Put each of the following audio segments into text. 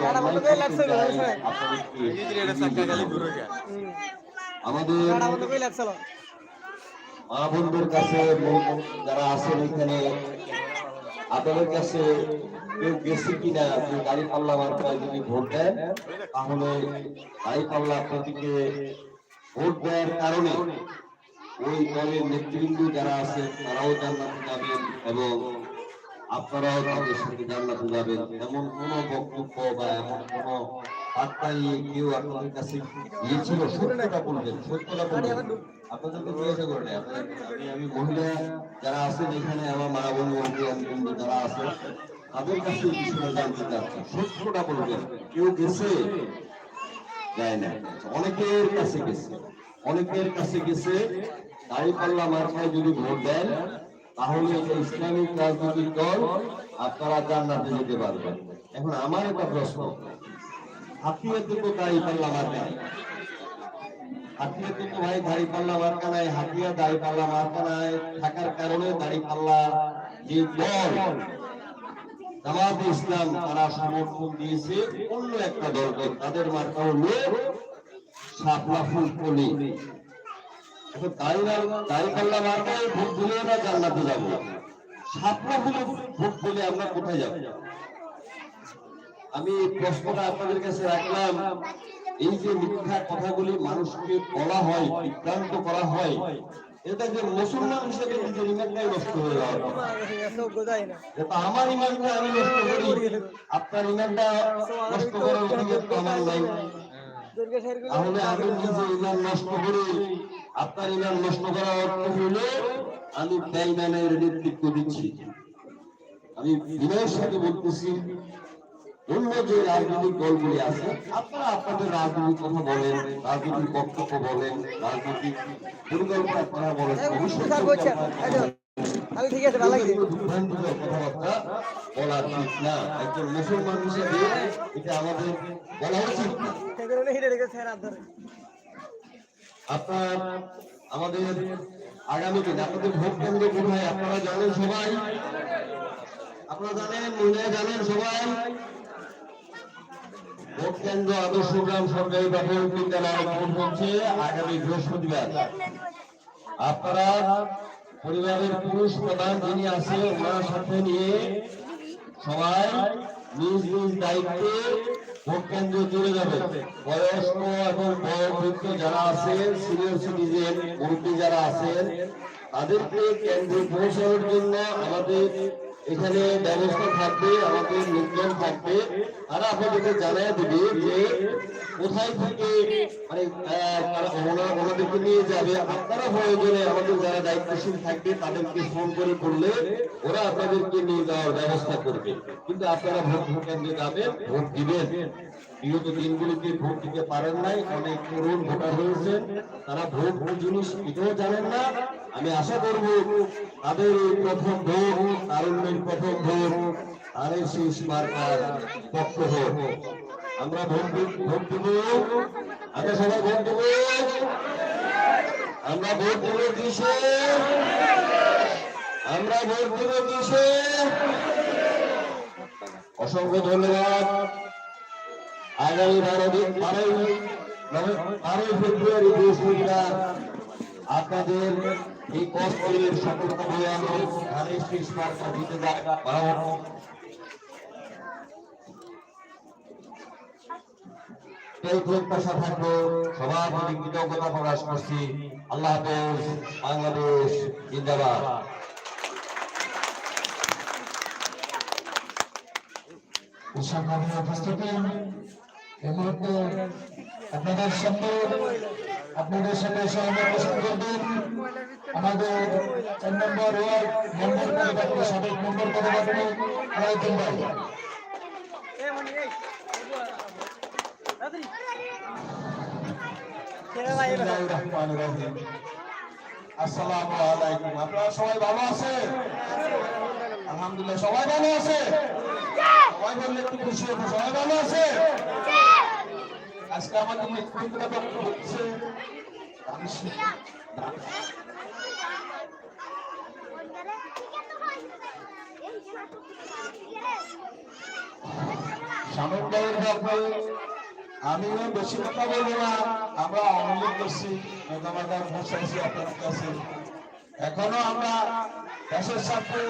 করার আমাদের মা বোনদের কাছে যারা আছেন এখানে আপনাদের কাছে কেউ গেছে কিনা গাড়ি পাল্লা মার্কায় যদি ভোট দেন তাহলে গাড়ি পাল্লা প্রতীকে ভোট দেওয়ার কারণে ওই দলের নেতৃবৃন্দ যারা আছে, তারাও জান্নাতে যাবেন এবং আপনারাও তাদের সাথে জান্নাতে যাবেন। এমন কোন বক্তব্য বা এমন কোন বার্তা নিয়ে কেউ আপনাদের কাছে গিয়েছিল? সত্যটা বলবেন সত্যটা বলবেন। আপনাদেরকে জিজ্ঞাসা করে নেই আমি মহিলা যারা আছেন এখানে, আমার মা বোন, বন্ধু বন্ধু যারা আছে, তাদের কাছে এই জানতে চাচ্ছি। সত্যটা বলবেন, কেউ গেছে? যায় না অনেকের কাছে গেছে। অনেকের কাছে গেছে দাড়ি পাল্লা মার্কায় যদি ভোট দেন, তাহলে ইসলামিক রাজনৈতিক দল আপনারা জান্নাতে যেতে পারবেন। এখন আমার একটা প্রশ্ন। হাতিয়াতে তো দাড়ি পাল্লা মার্কা নাই হাতিয়াতে তো ভাই পাল্লা মার্কা হাতিয়া দাড়ি পাল্লা থাকার কারণে ইসলাম দিয়েছে, অন্য একটা তাদের মার্কা হলো শাপলা আমি প্রশ্নটা আপনাদের কাছে রাখলাম। এই যে মিথ্যা কথাগুলি মানুষকে বলা হয়, বিভ্রান্ত করা হয়, এটা যে মুসলমান হিসেবে নিজের ইমানটাই নষ্ট হয়ে যাওয়ার আমার ইমানটা আমি নষ্ট করি। আপনার ইমানটা নষ্ট করার অধিকার আমার নাই। তাহলে আমি নিজে ইমান নষ্ট করি। আপনার ইমান নষ্ট করার অর্থ হলো আমি বেঈমানের নেতৃত্ব দিচ্ছি। আমি বিনয়ের সাথে বলতেছি অন্য যে রাজনৈতিক দলগুলি আছে আপনারা আপনাদের রাজনৈতিক কথা বলেন রাজনৈতিক বক্তব্য বলেন রাজনৈতিক পরিকল্পনা আপনারা বলেন আপনার আমাদের আগামী দিন, আপনাদের ভোট কেন্দ্র কোথায়? আপনারা জানেন সবাই? আপনারা জানেন? মহিলা জানেন সবাই? ভোট কেন্দ্র আদর্শ গ্রাম সরকারি প্রাথমিক আগামী বৃহস্পতিবার। আপনারা পরিবারের পুরুষ প্রধান যিনি আছে ওনার সাথে নিয়ে সবাই নিজ নিজ দায়িত্বে ভোট কেন্দ্র চলে যাবে। বয়স্ক এবং বয়োবৃদ্ধ যারা আছেন সিনিয়র সিটিজেন মুরব্বী যারা আছেন, তাদেরকে কেন্দ্রে পৌঁছানোর জন্য আমাদের এখানে ব্যবস্থা থাকবে, আমাদের লোকজন থাকবে। আর আপনাদেরকে জানাই দেবে যে কোথায় থেকে মানে তারা ওনাদেরকে নিয়ে যাবে, আপনারা প্রয়োজনে আমাদের যারা দায়িত্বশীল থাকবে, তাদেরকে ফোন করে করলে ওরা আপনাদেরকে নিয়ে যাওয়ার ব্যবস্থা করবে। কিন্তু আপনারা ভোট ভোট কেন্দ্রে যাবেন, ভোট দিবেন। বিগত দিনগুলিতে ভোট দিতে পারেন নাই? অনেক তরুণ ভোটার হয়েছেন তারা ভোট জিনিস এটাও জানেন না। আমি আশা করব তাদের এই প্রথম ভোট, তারুণ্যের প্রথম ভোট তাদের শেষ মার্কার পক্ষ হোক। আমরা ভোট ভোট দিব। আমরা সবাই ভোট দেব। আমরা ভোট দেব কিসে? আমরা ভোট দেব কিসে? অসংখ্য ধন্যবাদ। আগামী বারোই নভে- বারোই ফেব্রুয়ারি বৃহস্পতিবার আপনাদের এই কষ্টের সতর্ক অভিযান ধানের শীষ মার্কা দিতে প্রত্যাশা থাকল সবার প্রতি কৃতজ্ঞতা প্রকাশ করছি। আল্লাহ হাফেজ, বাংলাদেশ জিন্দাবাদ। সংগ্রামী উপস্থিতি। এই মুহূর্তে আপনাদের সামনে, আপনাদের সাথে সহমত করবেন আমাদের চার নম্বর ওয়ার্ড সাবেক মেম্বার আলাইকুম। ভাই সবাই ভালো আছেন? আলহামদুলিল্লাহ, সবাই ভালো আছে সবাই বললে একটু খুশি হব। সবাই ভালো আছে আজকে আমাদের মুখ্যমন্ত্রী বাক্য হচ্ছে। আমিও বেশি কথা বলব না, আমরা অনুরোধ করছি মোটামুটি পৌঁছাইছি আপনার কাছে। এখনও আমরা দেশের সাথে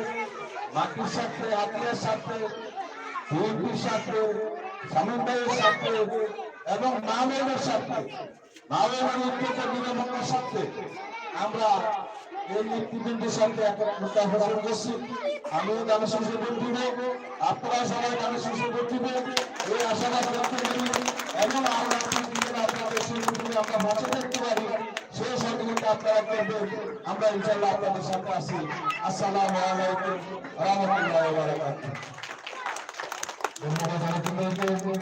মাটির সাথে হাতিয়ার সাথে বিএনপির সাথে সামগ্রের সাথে এবং মামের সাথে মামের উত্তর আমরা এই নেতৃবৃন্দের সাথে করছি। আমিও এই এবং আমরা আমরা পারি, সেই আমরা ইনশাল্লাহ আপনাদের সাথে আছি। আসসালামু রহমতুল্লাহ ধন্যবাদ আলোচনাকে যে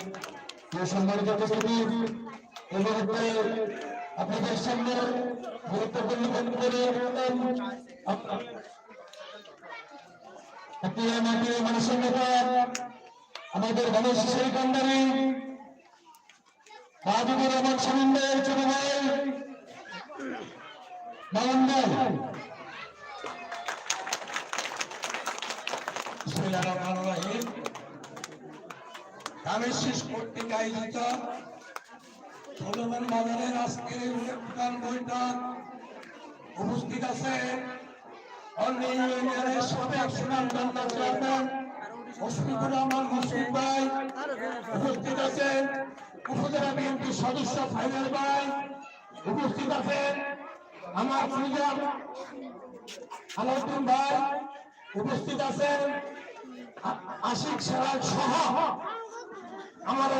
আপনাদের সামনে গুরুত্বপূর্ণ বক্তব্য মানুষের আমাদের গণেশ সেই কান্ডারি বাজুবুর রহমান সমন্বয়ের ছোট ভাই মামন্ডল বিসমিল্লাহির রামেশিস কর্তৃক আয়োজিত চলমান বাজারের আজকের প্রধান বৈঠক উপস্থিত আছে ভাই। উপস্থিত আছেন সদস্য ফাইনাল উপস্থিত আছেন আমার ভাই। উপস্থিত আছেন আশিক সারাজ সহ আমার